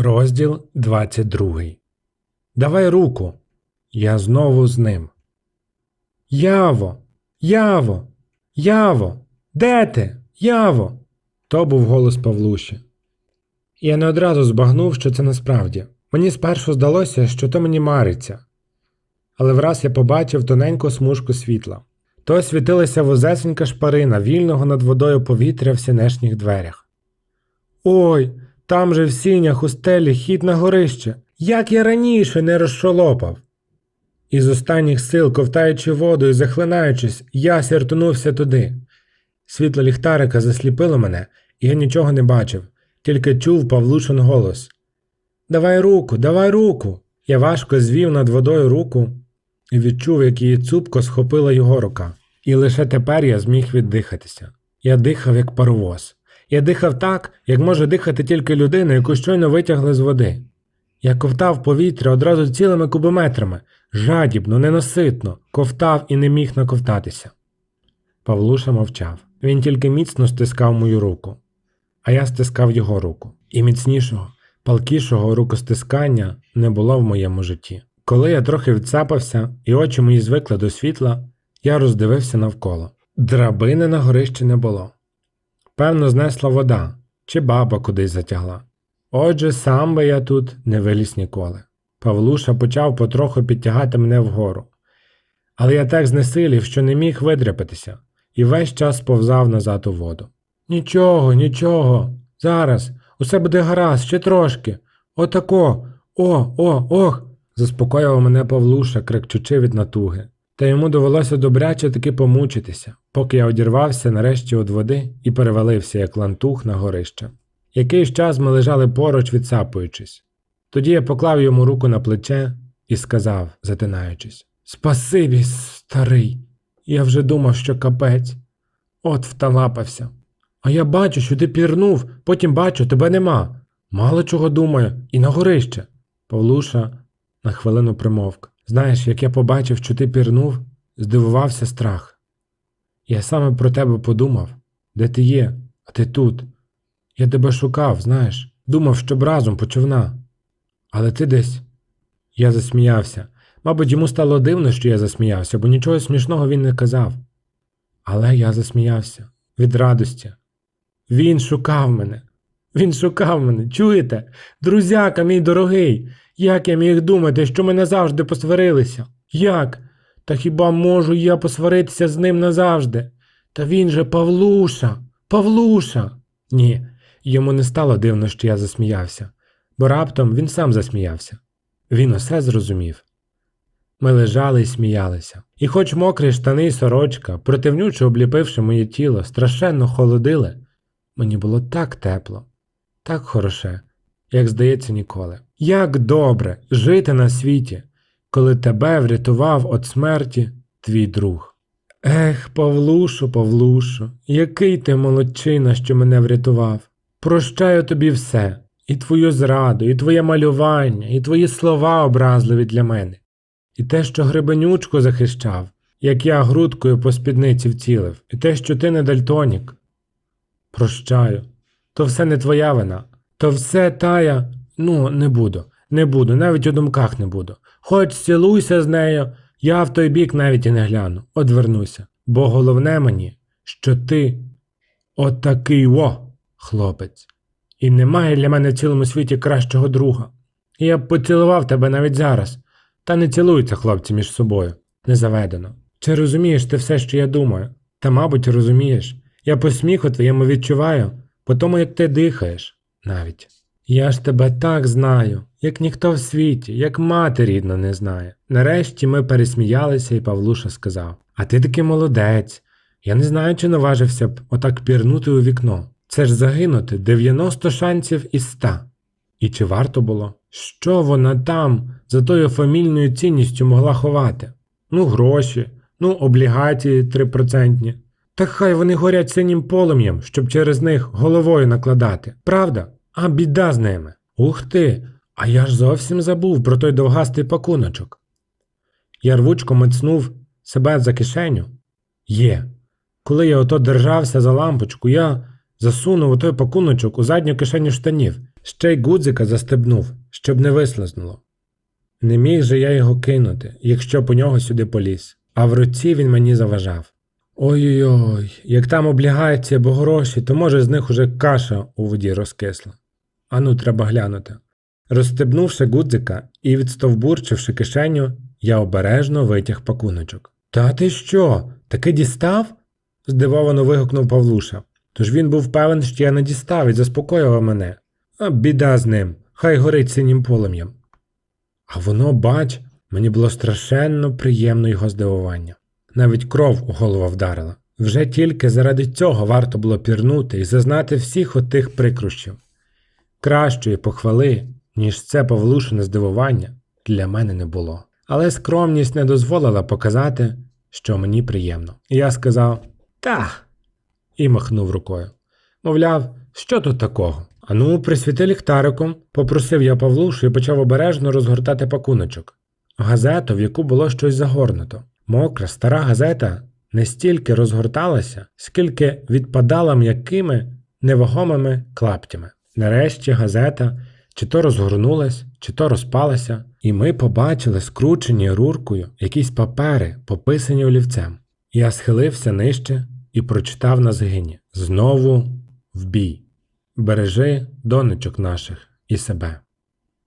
Розділ 22. Давай руку. Я знову з ним. Яво, Яво, Яво, де ти? Яво. То був голос Павлуші. Я не одразу збагнув, що це насправді. Мені спершу здалося, що то мені мариться. Але враз я побачив тоненьку смужку світла. То світилася вузесенька шпарина вільного над водою повітря в сінешніх дверях. Ой, там же в сінях у стелі хід на горище. Як я раніше не розшолопав. Із останніх сил, ковтаючи воду і захлинаючись, я сіртунувся туди. Світло ліхтарика засліпило мене, і я нічого не бачив, тільки чув Павлушин голос. Давай руку, давай руку. Я важко звів над водою руку і відчув, як її цупко схопила його рука. І лише тепер я зміг віддихатися. Я дихав як паровоз. Я дихав так, як може дихати тільки людина, яку щойно витягли з води. Я ковтав повітря одразу цілими кубометрами, жадібно, ненаситно, ковтав і не міг наковтатися. Павлуша мовчав. Він тільки міцно стискав мою руку, а я стискав його руку. І міцнішого, палкішого рукостискання не було в моєму житті. Коли я трохи відцапався, і очі мої звикли до світла, я роздивився навколо. Драбини на горищі не було. Певно, знесла вода, чи баба кудись затягла. Отже, сам би я тут не виліз ніколи. Павлуша почав потроху підтягати мене вгору. Але я так знесилів, що не міг видряпатися, і весь час повзав назад у воду. Нічого, нічого, зараз, усе буде гаразд, ще трошки. Отако, о, о, ох. заспокоював мене Павлуша, крикчучи від натуги. Та йому довелося добряче таки помучитися, поки я одірвався нарешті від води і перевалився, як лантух на горище. Якийсь час ми лежали поруч, відсапуючись. Тоді я поклав йому руку на плече і сказав, затинаючись: Спасибі, старий. Я вже думав, що капець. От вталапався. А я бачу, що ти пірнув, потім бачу, тебе нема. Мало чого думаю, і на горище. Павлуша на хвилину примовк. Знаєш, як я побачив, що ти пірнув, здивувався страх. Я саме про тебе подумав, де ти є, а ти тут. Я тебе шукав, знаєш, думав, щоб разом по човна. Але ти десь. Я засміявся. Мабуть, йому стало дивно, що я засміявся, бо нічого смішного він не казав. Але я засміявся від радості. Він шукав мене. Він шукав мене. Чуєте? Друзяка, мій дорогий, як я міг думати, що ми назавжди посварилися? Як? Та хіба можу я посваритися з ним назавжди? Та він же Павлуша, Павлуша. Ні, йому не стало дивно, що я засміявся, бо раптом він сам засміявся. Він усе зрозумів. Ми лежали і сміялися, і хоч мокрі штани й сорочка, противнюче обліпивши моє тіло, страшенно холодили, мені було так тепло, так хороше, як здається, ніколи. Як добре жити на світі, коли тебе врятував від смерті твій друг. Ех, Павлушу, Павлушу, який ти молодчина, що мене врятував. Прощаю тобі все, і твою зраду, і твоє малювання, і твої слова образливі для мене, і те, що гребенючку захищав, як я грудкою по спідниці вцілив, і те, що ти не дальтонік. Прощаю, то все не твоя вина, то все тая, ну, не буду, не буду, навіть у думках не буду. Хоч цілуйся з нею, я в той бік навіть і не гляну, одвернуся. Бо головне мені, що ти отакий во, хлопець, і немає для мене в цілому світі кращого друга. Я б поцілував тебе навіть зараз, та не цілуються хлопці між собою, не заведено. Чи розумієш ти все, що я думаю? Та, мабуть, розумієш. Я по сміху твоєму відчуваю, по тому, як ти дихаєш, навіть. Я ж тебе так знаю, як ніхто в світі, як мати рідна не знає. Нарешті ми пересміялися, і Павлуша сказав: А ти таки молодець. Я не знаю, чи наважився б отак пірнути у вікно. Це ж загинути 90 шансів із 100. І чи варто було? Що вона там за тою фамільною цінністю могла ховати? Ну, гроші, ну, облігації трипроцентні. Та хай вони горять синім полум'ям, щоб через них головою накладати. Правда? А біда з ними. Ух ти! А я ж зовсім забув про той довгастий пакуночок. Я рвучко мицнув себе за кишеню. Є. Коли я ото держався за лампочку, я засунув у той пакуночок у задню кишеню штанів, ще й гудзика застебнув, щоб не вислизнуло. Не міг же я його кинути, якщо по нього сюди поліз, а в руці він мені заважав. Ой-ой-ой, як там облігаються або гроші, то може з них уже каша у воді розкисла. Ану, треба глянути. Розстебнувши гудзика і відстовбурчивши кишеню, я обережно витяг пакуночок. Та ти що? Таки дістав? здивовано вигукнув Павлуша. Тож він був певен, що я не дістав і заспокоював мене. А біда з ним, хай горить синім полум'ям. А воно, бач, мені було страшенно приємно його здивування. Навіть кров у голову вдарила. Вже тільки заради цього варто було пірнути і зазнати всіх отих прикрощів. Кращої похвали, ніж це Павлушине здивування, для мене не було. Але скромність не дозволила показати, що мені приємно. Я сказав та. і махнув рукою. Мовляв, що тут такого? Ану, присвіти ліхтариком, попросив я Павлушу і почав обережно розгортати пакуночок. Газету, в яку було щось загорнуто. Мокра, стара газета не стільки розгорталася, скільки відпадала м'якими, невагомими клаптями. Нарешті газета чи то розгорнулась, чи то розпалася, і ми побачили скручені руркою якісь папери, пописані олівцем. Я схилився нижче і прочитав на згині знову в бій. Бережи донечок наших і себе.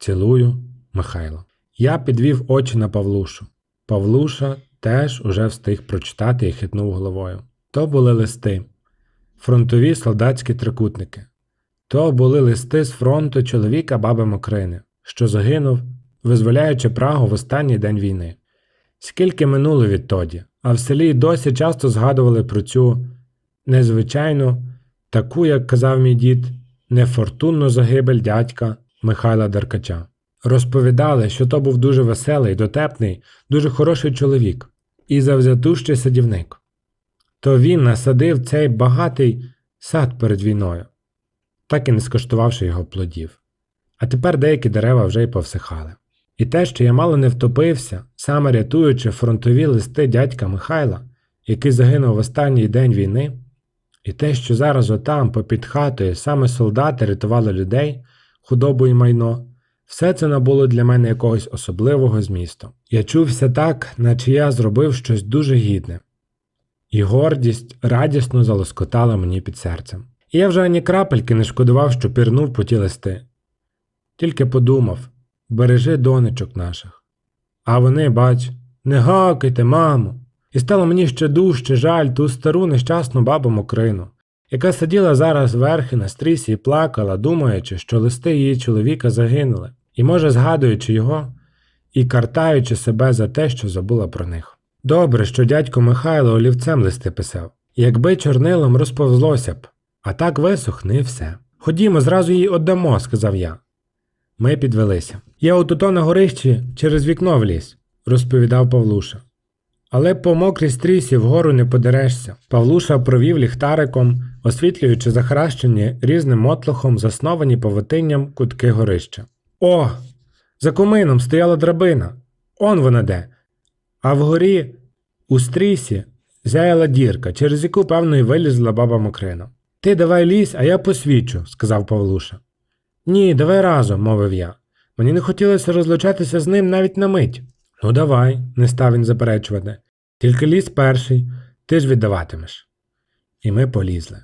Цілую, Михайло. Я підвів очі на Павлушу. Павлуша теж уже встиг прочитати і хитнув головою. То були листи, фронтові солдатські трикутники. То були листи з фронту чоловіка баби Мокрини, що загинув, визволяючи Прагу в останній день війни. Скільки минуло відтоді, а в селі досі часто згадували про цю незвичайну, таку, як казав мій дід, нефортунну загибель дядька Михайла Деркача. Розповідали, що то був дуже веселий, дотепний, дуже хороший чоловік і завзятущий садівник. То він насадив цей багатий сад перед війною, так і не скоштувавши його плодів. А тепер деякі дерева вже й повсихали. І те, що я мало не втопився, саме рятуючи фронтові листи дядька Михайла, який загинув в останній день війни, і те, що зараз отам, попід хатою, саме солдати рятували людей, худобу і майно, все це набуло для мене якогось особливого змісту. Я чувся так, наче я зробив щось дуже гідне, і гордість радісно залоскотала мені під серцем. І я вже ані крапельки не шкодував, що пірнув по ті листи. Тільки подумав бережи донечок наших. А вони, бач, не гакайте, мамо. І стало мені ще дужче жаль ту стару нещасну бабу Мокрину, яка сиділа зараз верхи на стрісі і плакала, думаючи, що листи її чоловіка загинули, і, може, згадуючи його і картаючи себе за те, що забула про них. Добре, що дядько Михайло олівцем листи писав, якби чорнилом розповзлося б, а так висохне і все. Ходімо, зразу їй віддамо, сказав я. Ми підвелися. Я отуто на горищі через вікно вліз, розповідав Павлуша. Але по мокрій стрісі вгору не подерешся. Павлуша провів ліхтариком, освітлюючи захаращені різним мотлохом, засновані павутинням кутки горища. О! За комином стояла драбина. Он вона де. А вгорі, у стрісі, зяяла дірка, через яку, певно, й вилізла баба Мокрина. Ти давай лізь, а я посвічу, сказав Павлуша. Ні, давай разом, мовив я. Мені не хотілося розлучатися з ним навіть на мить. Ну, давай, не став він заперечувати. Тільки ліз перший, ти ж віддаватимеш. І ми полізли.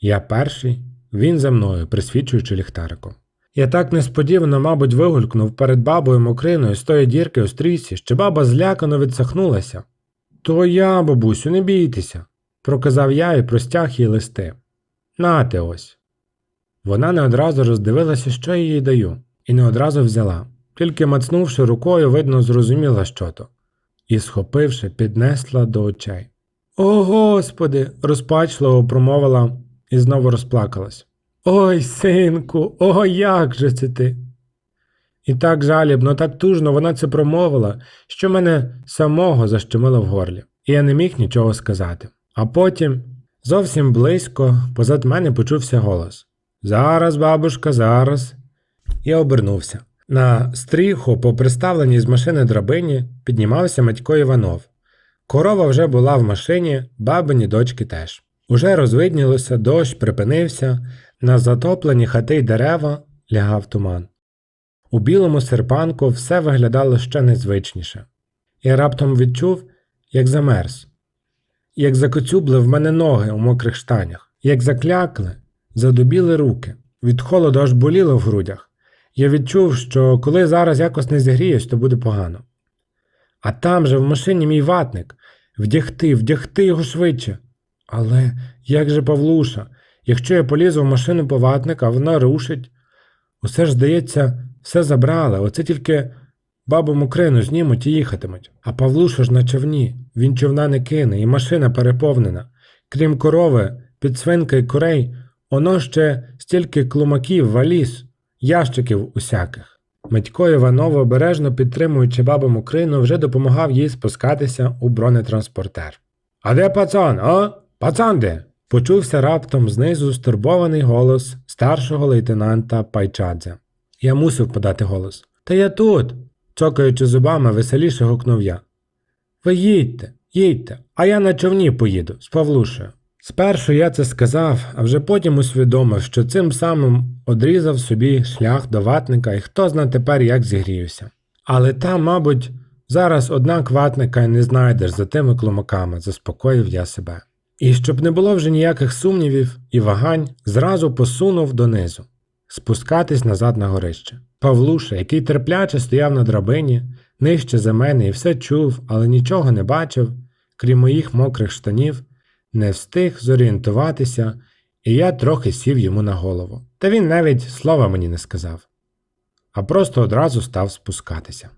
Я перший, він за мною, присвічуючи ліхтариком. Я так несподівано, мабуть, вигулькнув перед бабою мокриною з тої дірки у стрісі, що баба злякано відсахнулася. То я, бабусю, не бійтеся, проказав я і простяг їй листи. Нате ось. Вона не одразу роздивилася, що їй даю, і не одразу взяла, тільки мацнувши рукою, видно, зрозуміла, що то, і, схопивши, піднесла до очей. О, Господи! розпачливо промовила і знову розплакалась. Ой, синку, о, як же це ти? І так жалібно, так тужно вона це промовила, що мене самого защемило в горлі, і я не міг нічого сказати. А потім, зовсім близько, позад мене почувся голос. Зараз, бабушка, зараз. Я обернувся. На стріху, по приставленій з машини драбині, піднімався Матько Іванов. Корова вже була в машині, бабині дочки теж. Уже розвиднілося, дощ припинився, на затоплені хати й дерева лягав туман. У білому серпанку все виглядало ще незвичніше. Я раптом відчув, як замерз, як закоцюбли в мене ноги у мокрих штанях, як заклякли, задубіли руки. Від холоду аж боліло в грудях. Я відчув, що коли зараз якось не зігріюсь, то буде погано. А там же в машині мій ватник. Вдягти, вдягти його швидше. Але як же Павлуша, якщо я полізу в машину по ватника, вона рушить. Усе ж, здається, все забрали, оце тільки бабу Мокрину знімуть і їхатимуть. А Павлуша ж на човні, він човна не кине, і машина переповнена. Крім корови, підсвинка і курей, оно ще стільки клумаків, валіз, ящиків усяких. Митько Іванов, обережно підтримуючи бабу Мокрину, вже допомагав їй спускатися у бронетранспортер. А де пацан, а? Пацан де? Почувся раптом знизу стурбований голос старшого лейтенанта Пайчадзе. Я мусив подати голос. Та я тут, цокаючи зубами, веселіше гукнув я. Ви їдьте, їдьте, а я на човні поїду з Павлушею. Спершу я це сказав, а вже потім усвідомив, що цим самим одрізав собі шлях до ватника і хто зна тепер, як зігріюся. Але там, мабуть, зараз однак ватника й не знайдеш за тими клумаками, заспокоїв я себе. І щоб не було вже ніяких сумнівів і вагань, зразу посунув донизу, спускатись назад на горище. Павлуша, який терпляче стояв на драбині, нижче за мене і все чув, але нічого не бачив, крім моїх мокрих штанів, не встиг зорієнтуватися, і я трохи сів йому на голову. Та він навіть слова мені не сказав, а просто одразу став спускатися.